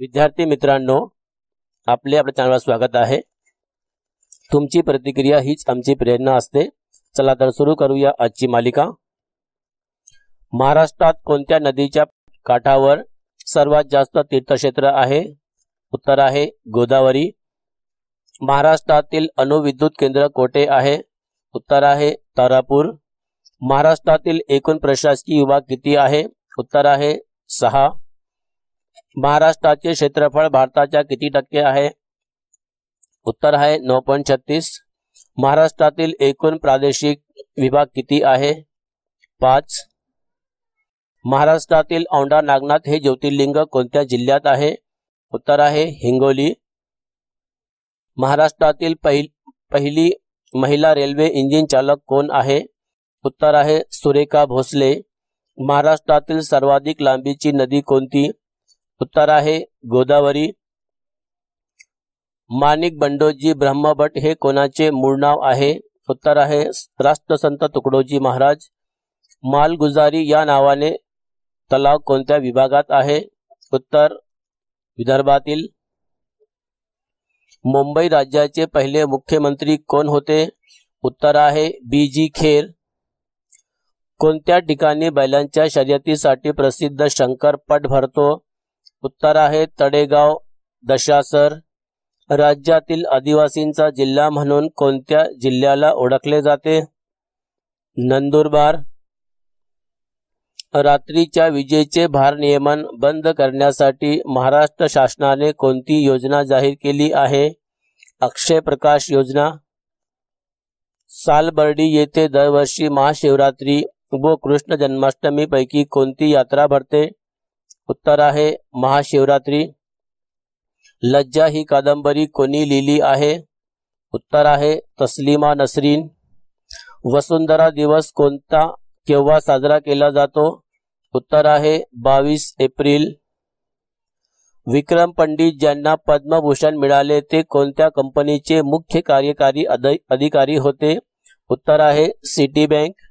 विद्यार्थी मित्रांनो आपले आपल्या चॅनलला स्वागत आहे. तुमची प्रतिक्रिया हीच आमची प्रेरणा असते. चला तर सुरू करूया आजची मालिका. महाराष्ट्रात कोणत्या नदीच्या काठावर सर्वात जास्त तीर्थक्षेत्र आहे? उत्तर आहे गोदावरी. महाराष्ट्रातील अणुविद्युत केंद्र कोठे आहे? उत्तर आहे तारापूर. महाराष्ट्रातील एकूण प्रशासकीय विभाग किती आहे? उत्तर आहे सहा. महाराष्ट्राचे क्षेत्रफळ भारताच्या किती टक्के आहे? उत्तर आहे नऊ पॉईंट छत्तीस. महाराष्ट्रातील एकूण प्रादेशिक विभाग किती आहे? पाच. महाराष्ट्रातील औंढा नागनाथ हे ज्योतिर्लिंग कोणत्या जिल्ह्यात आहे? उत्तर आहे हिंगोली. महाराष्ट्रातील पहिल पहिली महिला रेल्वे इंजिन चालक कोण आहे? उत्तर आहे सुरेखा भोसले. महाराष्ट्रातील सर्वाधिक लांबीची नदी कोणती? उत्तर आहे गोदावरी. माणिक बंडोजी ब्रह्मभट हे कोणाचे मूळ नाव आहे? उत्तर आहे राष्ट्रसंत तुकडोजी महाराज. मालगुजारी या नावाने तलाव कोणत्या विभागात आहे? उत्तर विदर्भातील. मुंबई राज्याचे पहिले मुख्यमंत्री कोण होते? उत्तर आहे बी जी खेर. कोणत्या ठिकाणी बैलांच्या शर्यतीसाठी प्रसिद्ध शंकर पट भरतो? उत्तर आहे तडेगाव दशासर. राज्यातील आदिवासींचा जिल्हा म्हणून कोणत्या जिल्ह्याला ओळखले जाते? नंदुरबार. रात्रीच्या विजेचे भारनियमन बंद करण्यासाठी महाराष्ट्र शासनाने कोणती योजना जाहीर केली आहे? अक्षय प्रकाश योजना. सालबर्डी येथे दरवर्षी महाशिवरात्री व कृष्ण जन्माष्टमीपैकी कोणती यात्रा भरते? उत्तर आहे महाशिवरात्री. लज्जा ही कादंबरी कोणी लिहिली आहे? उत्तर आहे तस्लिमा नसरीन. वसुंधरा दिवस कोणता केव्हा साजरा केला जातो? उत्तर आहे बावीस एप्रिल. विक्रम पंडित ज्यांना पद्मभूषण मिळाले ते कोणत्या कंपनीचे मुख्य कार्यकारी अधिकारी होते? उत्तर आहे सिटी बँक.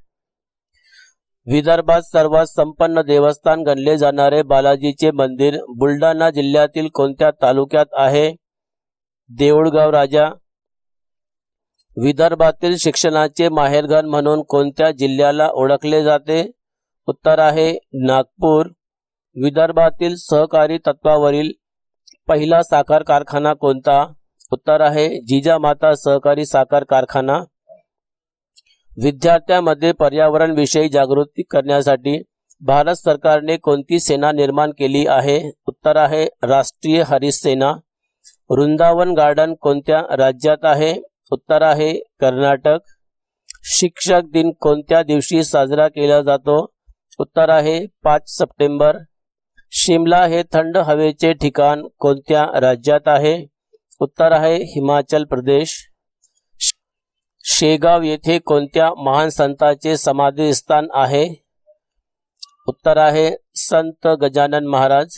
विदर्भात सर्वात संपन्न देवस्थान गणले जाणारे बालाजीचे मंदिर बुलढाणा जिल्ह्यातील कोणत्या तालुक्यात आहे? देऊळगाव राजा. विदर्भातील शिक्षणाचे माहेरघर म्हणून कोणत्या जिल्ह्याला ओळखले जाते? उत्तर आहे नागपूर. विदर्भातील सहकारी तत्वावरील पहिला साखर कारखाना कोणता? उत्तर आहे जिजामाता सहकारी साखर कारखाना. विद्यार्थ्यांमध्ये पर्यावरणविषयी जागृती करण्यासाठी भारत सरकारने कोणती सेना निर्माण केली आहे? उत्तर आहे राष्ट्रीय हरित सेना वृंदावन गार्डन कोणत्या राज्यात आहे? उत्तर आहे कर्नाटक. शिक्षक दिन कोणत्या दिवशी साजरा केला जातो? उत्तर आहे पाच सप्टेंबर. शिमला हे थंड हवेचे ठिकाण कोणत्या राज्यात आहे? उत्तर आहे हिमाचल प्रदेश. शेगाव येथे कोणत्या महान संतांचे समाधी स्थान आहे? उत्तर आहे संत गजानन महाराज.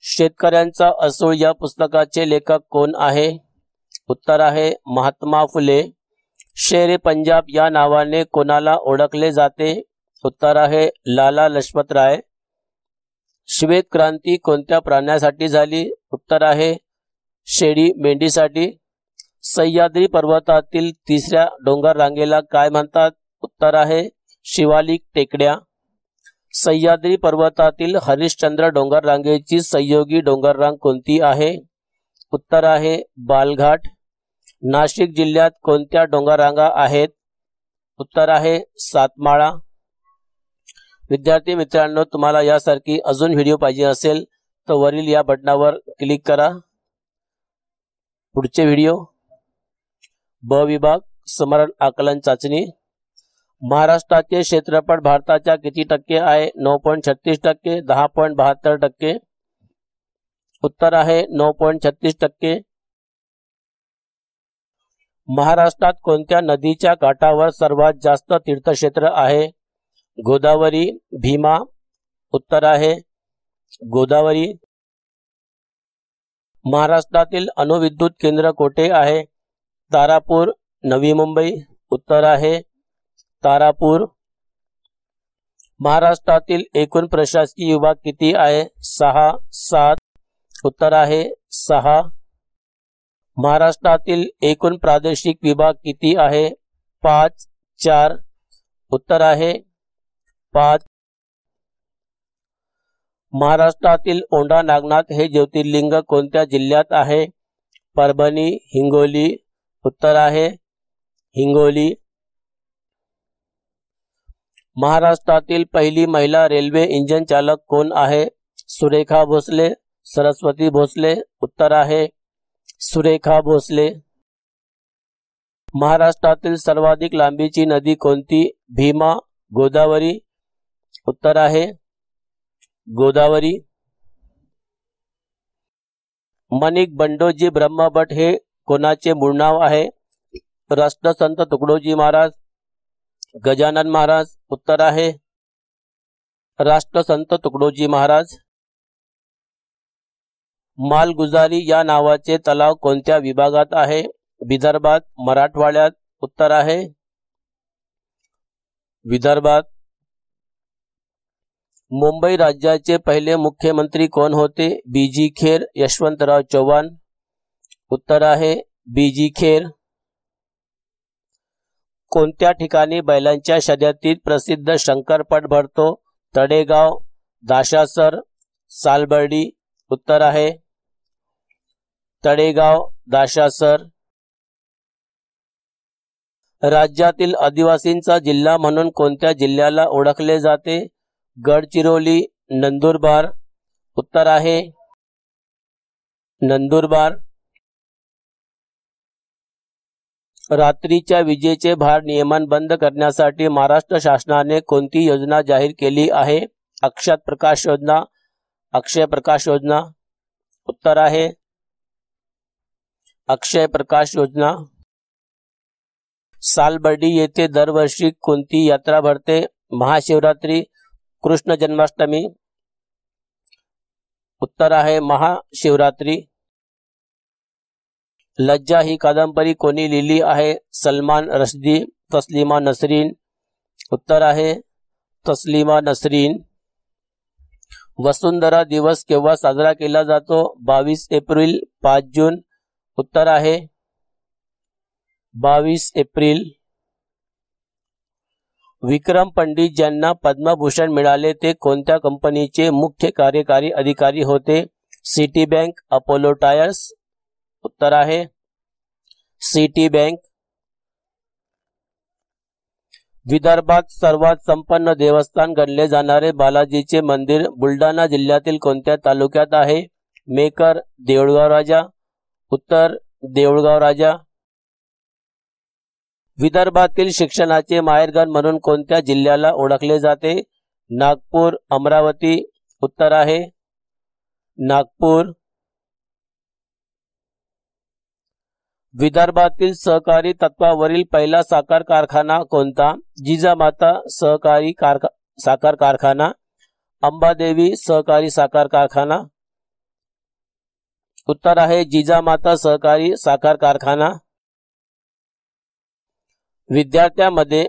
शेतकऱ्यांचा असूळ या पुस्तकाचे लेखक कोण आहे? उत्तर आहे महात्मा फुले. शेरे पंजाब या नावाने कोणाला ओळखले जाते? उत्तर आहे लाला लजपत राय. श्वेत क्रांती कोणत्या प्राण्यासाठी झाली? उत्तर आहे शेळी मेंढीसाठी. सह्याद्री पर्वतातील तिसऱ्या डोंगर रांगेला काय म्हणतात? उत्तर आहे शिवालिक टेकड्या. सह्याद्री पर्वतातील हरिश्चंद्र डोंगर रांगेची संयोगी डोंगर रांग कोणती आहे? उत्तर आहे बालघाट. नाशिक जिल्ह्यात कोणत्या डोंगर रांगा आहेत? उत्तर आहे सातमाळा. विद्यार्थी मित्रांनो तुम्हाला यासारखी अजून व्हिडिओ पाहिजे असेल तर वरील या बटनावर क्लिक करा. पुढचे व्हिडिओ ब विभाग स्मरण आकलन चाचणी. महाराष्ट्राचे क्षेत्रफळ भारताच्या किती टक्के आहे? नऊ पॉईंट छत्तीस टक्के दहा पॉईंट बहात्तर टक्के. उत्तर आहे नऊ पॉईंट छत्तीस टक्के. महाराष्ट्रात कोणत्या नदीच्या काठावर सर्वात जास्त तीर्थक्षेत्र आहे? गोदावरी भीमा. उत्तर आहे गोदावरी. महाराष्ट्रातील अणुविद्युत केंद्र कोठे आहे? तारापूर नवी मुंबई उत्तर आहे. तारापूर महाराष्ट्रातील एकूण प्रशासकीय विभाग किती आहे? सहा सात. उत्तर आहे सहा. महाराष्ट्रातील एकूण प्रादेशिक विभाग किती आहे? पाच चार. उत्तर आहे पाच. महाराष्ट्रातील ओंढा नागनाथ हे ज्योतिर्लिंग कोणत्या जिल्ह्यात आहे? परभणी हिंगोली उत्तर आहे हिंगोली. महाराष्ट्रातील पहिली महिला रेल्वे इंजन चालक कोण आहे? सुरेखा भोसले सरस्वती भोसले. उत्तर आहे सुरेखा भोसले. महाराष्ट्रातील सर्वाधिक लांबीची नदी कोणती? भीमा गोदावरी. उत्तर आहे गोदावरी. मणिक बंडोजी ब्रह्मभट हे कोणाचे मूळ नाव आहे? राष्ट्रसंत तुकडोजी महाराज गजानन महाराज उत्तर आहे. राष्ट्रसंत तुकडोजी महाराज मालगुजारी या नावाचे तलाव कोणत्या विभागात आहे? विदर्भात मराठवाड्यात उत्तर आहे. विदर्भात मुंबई राज्याचे पहिले मुख्यमंत्री कोण होते? बीजी खेर यशवंतराव चव्हाण उत्तर आहे बीजी खेर. कोणत्या ठिकाणी बैलांच्या शर्यतीत प्रसिद्ध शंकरपट भरतो? तडेगाव दाशासर सालबर्डी. उत्तर आहे. तडेगाव दाशासर. राज्यातील आदिवासींचा जिल्हा म्हणून कोणत्या जिल्ह्याला ओळखले जाते? गडचिरोली नंदुरबार. उत्तर आहे. नंदुरबार. रात्रीच्या विजेचे भार नियमन बंद करण्यासाठी महाराष्ट्र शासनाने कोणती योजना जाहीर केली आहे? अक्षत प्रकाश योजना अक्षय प्रकाश योजना. उत्तर आहे. अक्षय प्रकाश योजना. सालबर्डी येथे दरवर्षी कोणती यात्रा भरते? महाशिवरात्री कृष्ण जन्माष्टमी. उत्तर आहे महाशिवरात्री. लज्जा ही कादंबरी कोणी लिहिली आहे? सलमान रशदी तस्लिमा नसरीन. उत्तर आहे तस्लिमा नसरीन. वसुंधरा दिवस केव्हा साजरा केला जातो? बावीस एप्रिल पाच जून. उत्तर आहे बावीस एप्रिल. विक्रम पंडित ज्यांना पद्मभूषण मिळाले ते कोणत्या कंपनीचे मुख्य कार्यकारी अधिकारी होते? सिटी बँक अपोलो टायर्स उत्तर आहे सिटी बँक विदर्भात सर्वात संपन्न देवस्थान गणले जाणारे बालाजीचे मंदिर बुलढाणा जिल्ह्यातील कोणत्या तालुक्यात आहे? मेकर देऊळगाव राजा. उत्तर देऊळगाव राजा. विदर्भातील शिक्षणाचे माहेरघर म्हणून कोणत्या जिल्ह्याला ओळखले जाते? नागपूर अमरावती. उत्तर आहे नागपूर. विदर्भातील सहकारी तत्वावरील पहिला साखर कारखाना कोणता? जिजामाता सहकारी कारखा साखर कारखाना. अंबादेवी सहकारी साखर कारखाना. उत्तर आहे जिजामाता सहकारी साखर कारखाना. विद्यार्थ्यांमध्ये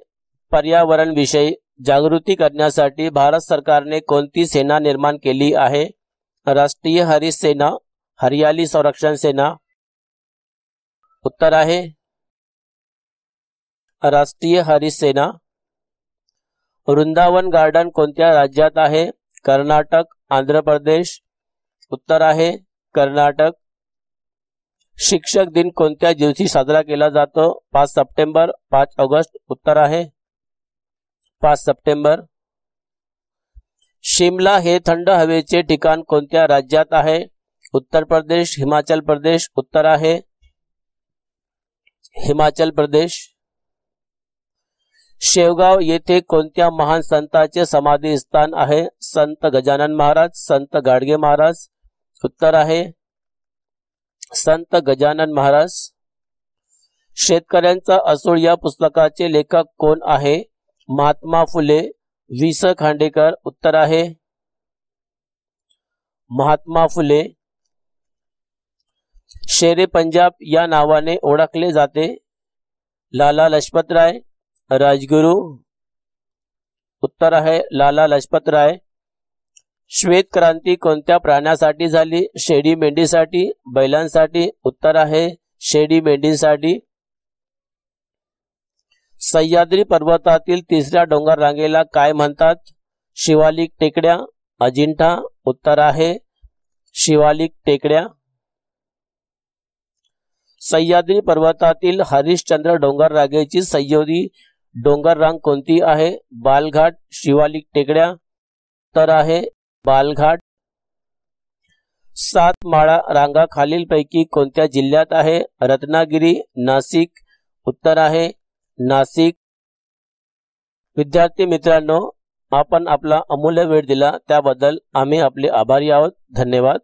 पर्यावरणविषयी जागृती करण्यासाठी भारत सरकारने कोणती सेना निर्माण केली आहे? राष्ट्रीय हरित सेना हरियाली संरक्षण सेना उत्तर आहे. राष्ट्रीय हरिसेना वृंदावन गार्डन कोणत्या राज्यात आहे? कर्नाटक आंध्र प्रदेश. उत्तर आहे कर्नाटक. शिक्षक दिन कोणत्या दिवशी साजरा केला जातो? पाच सप्टेंबर पाच ऑगस्ट उत्तर आहे. पाच सप्टेंबर. शिमला हे थंड हवेचे ठिकाण कोणत्या राज्यात आहे? उत्तर प्रदेश हिमाचल प्रदेश उत्तर आहे. हिमाचल प्रदेश. शेवगाव येथे कोणत्या महान संतांचे समाधी स्थान आहे? संत गजानन महाराज संत गाडगे महाराज. उत्तर आहे संत गजानन महाराज. शेतकऱ्यांचा असूळ या पुस्तकाचे लेखक कोण आहे? महात्मा फुले वि स खांडेकर. उत्तर आहे महात्मा फुले. शेरे पंजाब या नावाने ओळखले जाते. लाला लजपत राय राजगुरू. उत्तर आहे लाला लजपत राय. श्वेत क्रांती कोणत्या प्राण्यासाठी झाली? शेडी मेंढीसाठी. बैलांसाठी. उत्तर आहे शेडी मेंढीसाठी. सह्याद्री पर्वतातील तिसऱ्या डोंगर रांगेला काय म्हणतात? शिवालिक टेकड्या अजिंठा. उत्तर आहे शिवालिक टेकड्या. सह्याद्री पर्वतातील हरिश्चंद्र डोंगर रांगेची सह्योदी डोंगर रांग कोणती आहे? बालघाट शिवालिक टेकड्या तर आहे बालघाट. सात माळा रांगा खालीलपैकी कोणत्या जिल्ह्यात आहे? रत्नागिरी नाशिक. उत्तर आहे नाशिक. विद्यार्थी मित्रांनो आपण आपला अमूल्य वेळ दिला त्याबद्दल आम्ही आपले आभारी आहोत. धन्यवाद.